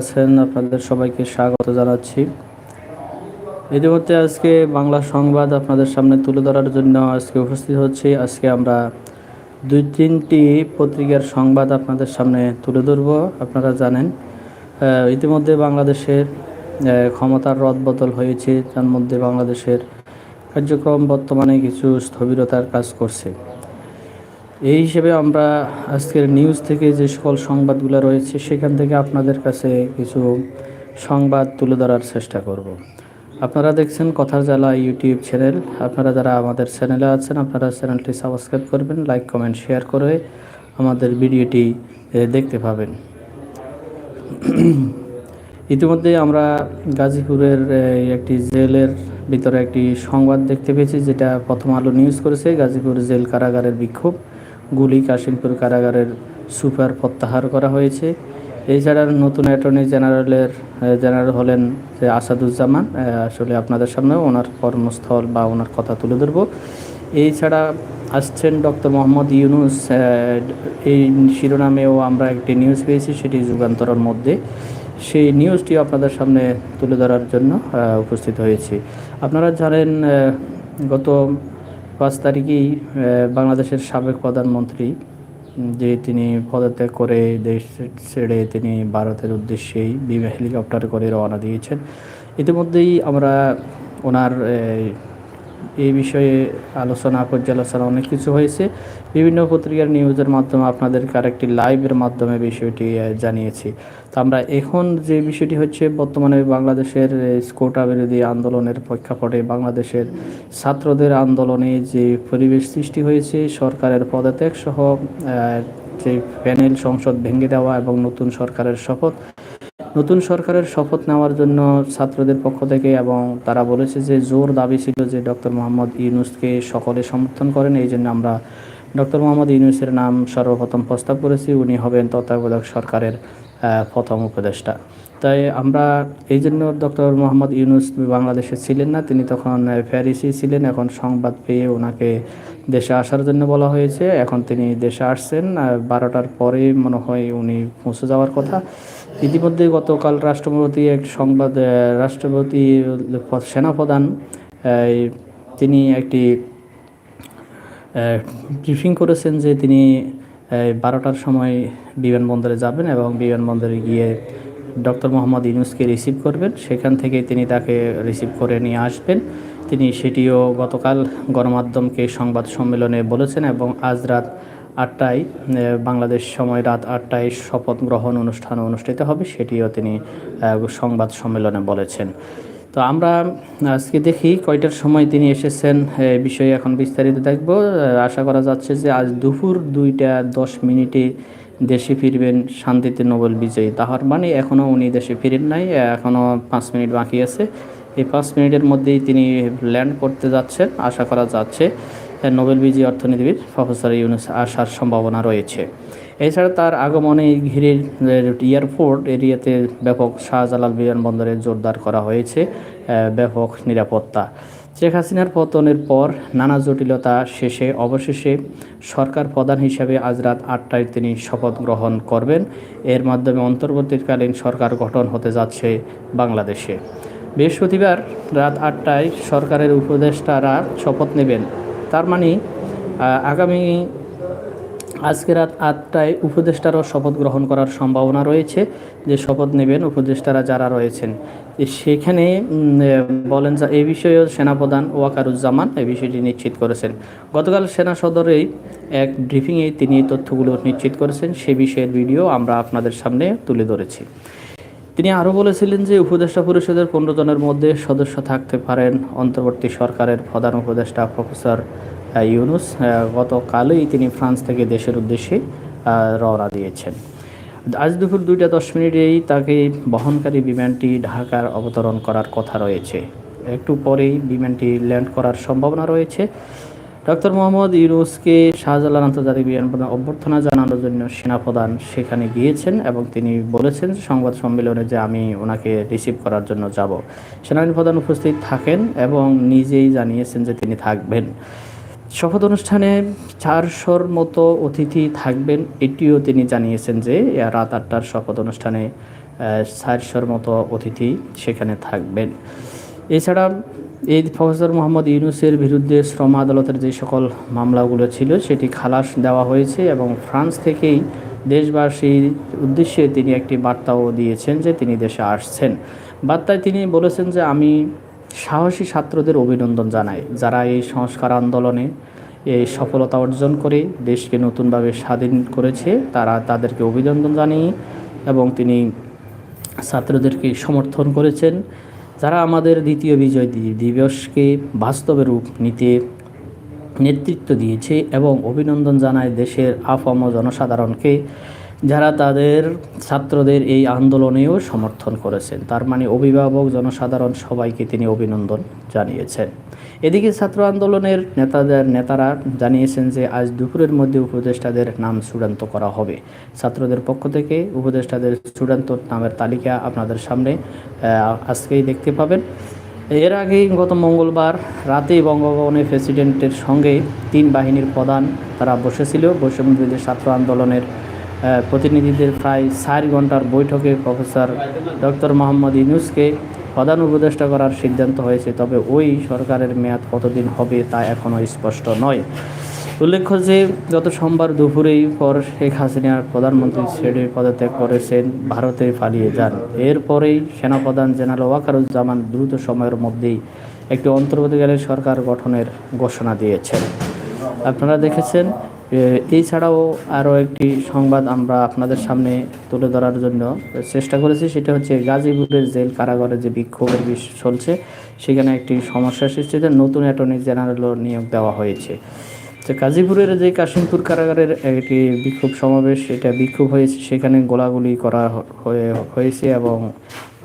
আছেন, আপনাদের সবাইকে স্বাগত জানাচ্ছি। ইতিমধ্যে আজকে বাংলা সংবাদ আপনাদের সামনে তুলে ধরার জন্য আজকে উপস্থিত হচ্ছি। আজকে আমরা দুই তিনটি পত্রিকার সংবাদ আপনাদের সামনে তুলে ধরব, আপনারা জানেন। ইতিমধ্যে বাংলাদেশের ক্ষমতার রদবদল হয়েছে তার মধ্যে বাংলাদেশের কার্যক্রম বর্তমানে কিছু স্থবিরতার কাজ করছে। এই হিসেবে আমরা আজকের নিউজ থেকে যে সকল সংবাদগুলো রয়েছে, সেখান থেকে আপনাদের কাছে কিছু সংবাদ তুলে ধরার চেষ্টা করব। আপনারা দেখছেন কথার জ্বালা ইউটিউব চ্যানেল আপনারা যারা আমাদের চ্যানেলে আছেন, আপনারা চ্যানেলটি সাবস্ক্রাইব করবেন লাইক কমেন্ট শেয়ার করে আমাদের ভিডিওটি দেখতে পাবেন। ইতিমধ্যে আমরা গাজীপুরের একটি জেলের ভিতরে একটি সংবাদ দেখতে পেয়েছি, যেটা প্রথম আলো নিউজ করেছে। গাজীপুর জেল কারাগারের বিক্ষোভ। গুলি কাশিমপুর কারাগারের সুপার প্রত্যাহার করা হয়েছে। এছাড়া নতুন অ্যাটর্নি জেনারেলের জেনারেল হলেন যে আসাদুজ্জামান আসলে আপনাদের সামনে ওনার কর্মস্থল বা ওনার কথা তুলে ধরবো। এছাড়া আসছেন ডক্টর মোহাম্মদ ইউনুস এই শিরোনামেও আমরা একটি নিউজ পেয়েছি, সেটি যুগান্তরের মধ্যে। সেই নিউজটি আপনাদের সামনে তুলে ধরার জন্য উপস্থিত হয়েছি। আপনারা জানেন গত পাঁচ তারিখেই বাংলাদেশের সাবেক প্রধানমন্ত্রী যে তিনি পদত্যাগ করে দেশ ছেড়ে তিনি ভারতের উদ্দেশ্যেই হেলিকপ্টার করে রওনা দিয়েছেন। ইতিমধ্যেই আমরা ওনার এই বিষয়ে আলোচনা, পর্যালোচনা অনেক কিছু হয়েছে। বিভিন্ন পত্রিকার নিউজের মাধ্যমে আপনাদেরকে আরেকটি লাইভের মাধ্যমে বিষয়টি জানিয়েছি। তো আমরা এখন যে বিষয়টি হচ্ছে, বর্তমানে বাংলাদেশের স্কোটা বিরোধী আন্দোলনের প্রেক্ষাপটে বাংলাদেশের ছাত্রদের আন্দোলনে যে পরিবেশ সৃষ্টি হয়েছে, সরকারের পদত্যাগ সহ যে প্যানেল সংসদ ভেঙে দেওয়া এবং নতুন সরকারের শপথ নতুন সরকারের শপথ নেওয়ার জন্য ছাত্রদের পক্ষ থেকে এবং তারা বলেছে যে জোর দাবি ছিল যে ডক্টর মোহাম্মদ ইউনুসকে সকলে সমর্থন করেন এই জন্য আমরা ডক্টর মোহাম্মদ ইউনুসের নাম সর্বপ্রথম প্রস্তাব করেছি উনি হবেন তত্ত্বাবধায়ক সরকারের প্রথম উপদেষ্টা। তাই আমরা এই জন্য ডক্টর মোহাম্মদ ইউনুস বাংলাদেশে ছিলেন না তিনি তখন আহ, প্যারিসে ছিলেন এখন সংবাদ পেয়ে ওনাকে দেশে আসার জন্য বলা হয়েছে। এখন তিনি দেশে আসছেন বারোটার পরে মনে হয় উনি পৌঁছে যাওয়ার কথা। ইতিমধ্যে গতকাল রাষ্ট্রপতি এক সংবাদ রাষ্ট্রপতি সেনাপ্রধান তিনি একটি ব্রিফিং করেছেন যে তিনি বারোটার সময় বিমানবন্দরে যাবেন এবং বিমানবন্দরে গিয়ে ডক্টর মোহাম্মদ ইউনুসকে রিসিভ করবেন। সেখান থেকে তিনি তাকে রিসিভ করে নিয়ে আসবেন। তিনি সেটিও গতকাল গণমাধ্যমকে সংবাদ সম্মেলনে বলেছেন এবং আজ রাত আটটায় বাংলাদেশ সময় রাত আটটায় শপথ গ্রহণ অনুষ্ঠান অনুষ্ঠিত হবে, সেটিও তিনি সংবাদ সম্মেলনে বলেছেন। তো আমরা আজকে দেখি কয়টার সময় তিনি এসেছেন বিষয়ে এখন বিস্তারিত দেখব। আশা করা যাচ্ছে যে আজ দুপুর দুইটা দশ মিনিটে দেশে ফিরবেন শান্তিতে নোবেল বিজয়ী তাহার মানে এখনও উনি দেশে ফিরেন নাই এখনও পাঁচ মিনিট বাকি আছে। এই পাঁচ মিনিটের মধ্যেই তিনি ল্যান্ড করতে যাচ্ছেন, আশা করা যাচ্ছে। নোবেল বিজয়ী অর্থনীতিবিদ প্রফেসর ইউনুস আসার সম্ভাবনা রয়েছে। এছাড়া তার আগমনে ঘিরে এয়ারপোর্ট এরিয়াতে ব্যাপক শাহজালাল বিমানবন্দরে জোরদার করা হয়েছে ব্যাপক নিরাপত্তা। শেখ হাসিনার পতনের পর নানা জটিলতা শেষে অবশেষে সরকার প্রধান হিসেবে আজ রাত আটটায় তিনি শপথ গ্রহণ করবেন। এর মাধ্যমে অন্তর্বর্তীকালীন সরকার গঠন হতে যাচ্ছে বাংলাদেশে। বৃহস্পতিবার রাত আটটায় সরকারের উপদেষ্টারা শপথ নেবেন। তার মানে আগামী আজকে রাত আটটায় উপদেষ্টারও শপথ গ্রহণ করার সম্ভাবনা রয়েছে, যে শপথ নেবেন উপদেষ্টারা যারা রয়েছেন। সেখানে বলেন যে এই বিষয়েও সেনাপ্রধান ওয়াকারুজ্জামান এই বিষয়টি নিশ্চিত করেছেন। গতকাল সেনা সদরেই এক ব্রিফিংয়ে তিনি তথ্যগুলো নিশ্চিত করেছেন। সে বিষয়ের ভিডিও আমরা আপনাদের সামনে তুলে ধরেছি। তিনি আরও বলেছিলেন যে উপদেষ্টা পরিষদের পনেরো জনের মধ্যে সদস্য থাকতে পারেন অন্তর্বর্তী সরকারের প্রধান উপদেষ্টা প্রফেসর ইউনুস গতকালই তিনি ফ্রান্স থেকে দেশের উদ্দেশ্যে রওনা দিয়েছেন। আজ দুপুর দুইটা দশ মিনিটেই তাকে বহনকারী বিমানটি ঢাকার অবতরণ করার কথা রয়েছে। একটু পরেই বিমানটি ল্যান্ড করার সম্ভাবনা রয়েছে। ডক্টর মোহাম্মদ ইউনুসকে শাহজালাল আন্তর্জাতিক বিমানবন্দর অভ্যর্থনা জানানোর জন্য সেনাপ্রধান সেখানে গিয়েছেন এবং তিনি বলেছেন, সংবাদ সম্মেলনে যে আমি ওনাকে রিসিভ করার জন্য যাব। সেনাবাহিনী প্রধান উপস্থিত থাকেন এবং নিজেই জানিয়েছেন যে তিনি থাকবেন। শপথ অনুষ্ঠানে চারশোর মতো অতিথি থাকবেন, এটিও তিনি জানিয়েছেন যে রাত আটটার শপথ অনুষ্ঠানে চারশোর মতো অতিথি সেখানে থাকবেন। এছাড়া এই প্রফেসর মোহাম্মদ ইউনুসের বিরুদ্ধে শ্রম আদালতের যে সকল মামলাগুলো ছিল, সেটি খালাস দেওয়া হয়েছে এবং ফ্রান্স থেকেই দেশবাসীর উদ্দেশ্যে তিনি একটি বার্তাও দিয়েছেন যে তিনি দেশে আসছেন। বার্তায় তিনি বলেছেন যে, আমি সাহসী ছাত্রদের অভিনন্দন জানাই। যারা এই সংস্কার আন্দোলনে এই সফলতা অর্জন করে দেশকে নতুনভাবে স্বাধীন করেছে, তারা তাদেরকে অভিনন্দন জানিয়ে এবং তিনি ছাত্রদেরকে সমর্থন করেছেন। যারা আমাদের দ্বিতীয় বিজয় দিবসকে বাস্তবে রূপ নিতে নেতৃত্ব দিয়েছে এবং অভিনন্দন জানায় দেশের আফম জনসাধারণকে যারা তাদের ছাত্রদের এই আন্দোলনেও সমর্থন করেছেন। তার মানে অভিভাবক জনসাধারণ সবাইকে তিনি অভিনন্দন জানিয়েছেন। এদিকে ছাত্র আন্দোলনের নেতাদের নেতারা জানিয়েছেন যে আজ দুপুরের মধ্যে উপদেষ্টাদের নাম চূড়ান্ত করা হবে। ছাত্রদের পক্ষ থেকে উপদেষ্টাদের চূড়ান্ত নামের তালিকা আপনাদের সামনে আজকেই দেখতে পাবেন। এর আগেই গত মঙ্গলবার রাতেই বঙ্গভবনে প্রেসিডেন্টের সঙ্গে তিন বাহিনীর প্রধান তারা বসেছিল। বৈষম্যবিরোধী ছাত্র আন্দোলনের প্রতিনিধিদের প্রায় চার ঘণ্টার বৈঠকে প্রফেসর ডক্টর মোহাম্মদ ইউনুসকে প্রধান উপদেষ্টা করার সিদ্ধান্ত হয়েছে, তবে ওই সরকারের মেয়াদ কতদিন হবে তা এখনও স্পষ্ট নয়। উল্লেখ্য যে, গত সোমবার দুপুরেই পর শেখ হাসিনা প্রধানমন্ত্রী ছেড়ে পদত্যাগ করেছেন, ভারতে পালিয়ে যান। এরপরেই সেনাপ্রধান জেনারেল ওয়াকারুজ্জামান দ্রুত সময়ের মধ্যেই একটি অন্তর্বর্তীকালীন সরকার গঠনের ঘোষণা দিয়েছেন। আপনারা দেখেছেন এছাড়াও আরও একটি সংবাদ আমরা আপনাদের সামনে তুলে ধরার জন্য চেষ্টা করেছি, সেটা হচ্ছে গাজীপুরের জেল কারাগারে যে বিক্ষোভের বিষ চলছে, সেখানে একটি সমস্যা সৃষ্টি হয়েছে নতুন অ্যাটর্নি জেনারেলও নিয়োগ দেওয়া হয়েছে। তো গাজীপুরের যে কাশিমপুর কারাগারের একটি বিক্ষোভ সমাবেশ এটা বিক্ষোভ হয়েছে, সেখানে গোলাগুলি করা হয়ে, হয়েছে এবং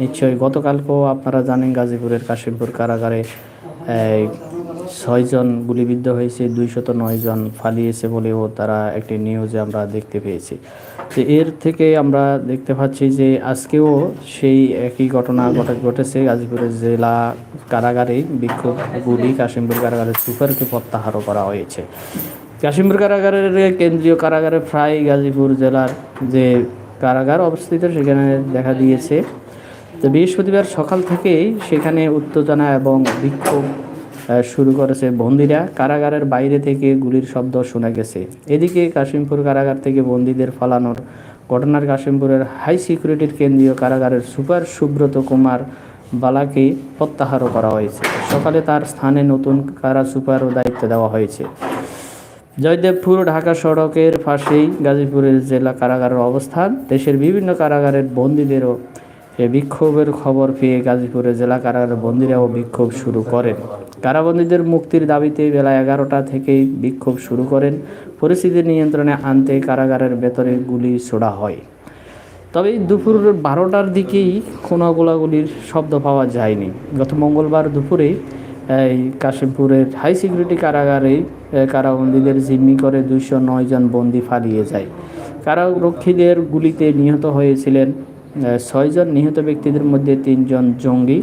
নিশ্চয়ই গতকালকেও আপনারা জানেন গাজীপুরের কাশিমপুর কারাগারে ছয়জন গুলিবিদ্ধ হয়েছে, দুইশত নয় জন পালিয়েছে বলেও তারা একটি নিউজে আমরা দেখতে পেয়েছি। তো এর থেকে আমরা দেখতে পাচ্ছি যে আজকেও সেই একই ঘটনা ঘটে, ঘটেছে। গাজীপুরের জেলা কারাগারে বিক্ষোভ গুলি কাশিমপুর কারাগারের সুপারকে প্রত্যাহারও করা হয়েছে। কাশিমপুর কারাগারের কেন্দ্রীয় কারাগারে প্রায় গাজীপুর জেলার যে কারাগার অবস্থিত সেখানে দেখা দিয়েছে। তো বৃহস্পতিবার সকাল থেকেই সেখানে উত্তেজনা এবং বিক্ষোভ শুরু করেছে বন্দিরা। কারাগারের বাইরে থেকে গুলির শব্দ শোনা গেছে। এদিকে কাশিমপুর কারাগার থেকে বন্দীদের ফালানোর ঘটনার কাশিমপুরের হাই সিকিউরিটির কেন্দ্রীয় কারাগারের সুপার সুব্রত কুমার বালাকে প্রত্যাহারও করা হয়েছে। সকালে তার স্থানে নতুন কারা সুপারও দায়িত্ব দেওয়া হয়েছে। জয়দেবপুর, ঢাকা সড়কের পাশেই গাজীপুরের জেলা কারাগারের অবস্থান। দেশের বিভিন্ন কারাগারের বন্দীদেরও এ বিক্ষোভের খবর পেয়ে গাজীপুরের জেলা কারাগারের বন্দীরাও বিক্ষোভ শুরু করেন। কারাবন্দীদের মুক্তির দাবিতে বেলা এগারোটা থেকেই বিক্ষোভ শুরু করেন। পরিস্থিতি নিয়ন্ত্রণে আনতে কারাগারের ভেতরে গুলি ছোড়া হয়। তবে দুপুর বারোটার দিকেই কোনো গোলাগুলির শব্দ পাওয়া যায়নি। গত মঙ্গলবার দুপুরে, এই কাশিমপুরের হাই সিকিউরিটি কারাগারে কারাবন্দীদের জিম্মি করে দুইশো নয় জন বন্দী পালিয়ে যায়। কারারক্ষীদের গুলিতে নিহত হয়েছিলেন ছয়জন নিহত ব্যক্তিদের মধ্যে তিনজন জঙ্গি।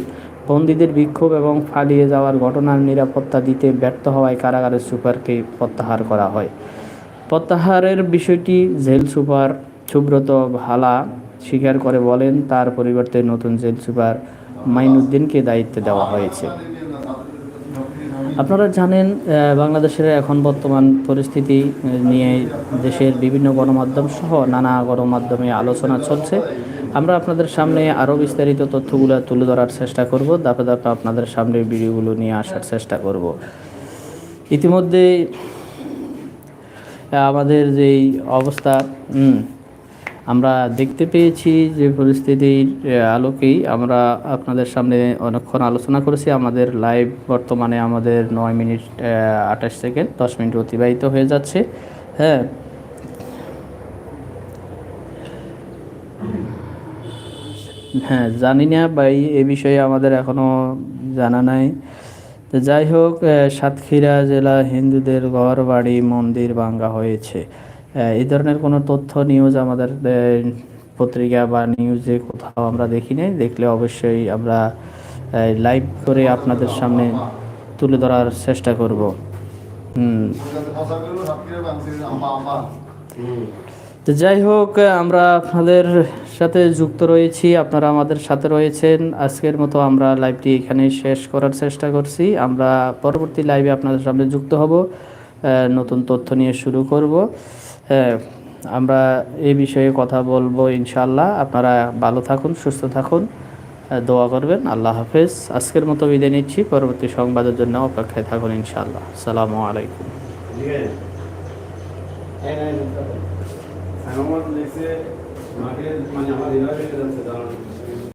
বন্দীদের বিক্ষোভ এবং ফালিয়ে যাওয়ার ঘটনার নিরাপত্তা দিতে ব্যর্থ হওয়ায় কারাগারের সুপারকে প্রত্যাহার করা হয়। প্রত্যাহারের বিষয়টি জেল সুপার সুব্রত ভালা স্বীকার করে বলেন, তার পরিবর্তে নতুন জেল সুপার মাইনুদ্দিনকে দায়িত্ব দেওয়া হয়েছে। আপনারা জানেন বাংলাদেশের এখন বর্তমান পরিস্থিতি নিয়ে দেশের বিভিন্ন গণমাধ্যম সহ নানা গণমাধ্যমে আলোচনা চলছে। আমরা আপনাদের সামনে আরও বিস্তারিত তথ্যগুলো তুলে ধরার চেষ্টা করব। দাপে দাপে আপনাদের সামনে ভিডিওগুলো নিয়ে আসার চেষ্টা করব। ইতিমধ্যে আমাদের যেই অবস্থা আমরা দেখতে পেয়েছি যে পরিস্থিতির আলোকেই আমরা আপনাদের সামনে অনেকক্ষণ আলোচনা করেছি। আমাদের লাইভ বর্তমানে আমাদের নয় মিনিট আঠাশ সেকেন্ড, দশ মিনিট অতিবাহিত হয়ে যাচ্ছে। হ্যাঁ। হ্যাঁ জানি না ভাই, এ বিষয়ে আমাদের এখনও জানা নাই। যাই হোক সাতক্ষীরা জেলা হিন্দুদের ঘর বাড়ি মন্দির ভাঙ্গা হয়েছে। এই ধরনের কোনো তথ্য নিউজ আমাদের পত্রিকা বা নিউজে কোথাও আমরা দেখি নাই। দেখলে অবশ্যই আমরা লাইভ করে আপনাদের সামনে তুলে ধরার চেষ্টা করব। তো যাই হোক, আমরা আপনাদের সাথে যুক্ত রয়েছি, আপনারা আমাদের সাথে রয়েছেন। আজকের মতো আমরা লাইভটি এখানে শেষ করার চেষ্টা করছি। আমরা পরবর্তী লাইভে আপনাদের সামনে যুক্ত হব নতুন তথ্য নিয়ে শুরু করব। আমরা এই বিষয়ে কথা বলব ইনশাল্লাহ আপনারা ভালো থাকুন, সুস্থ থাকুন দোয়া করবেন। আল্লাহ হাফেজ। আজকের মতো বিদায় নিচ্ছি। পরবর্তী সংবাদের জন্য অপেক্ষায় থাকুন ইনশাল্লাহ সালামু আলাইকুম। আমার মাকে মানে আমার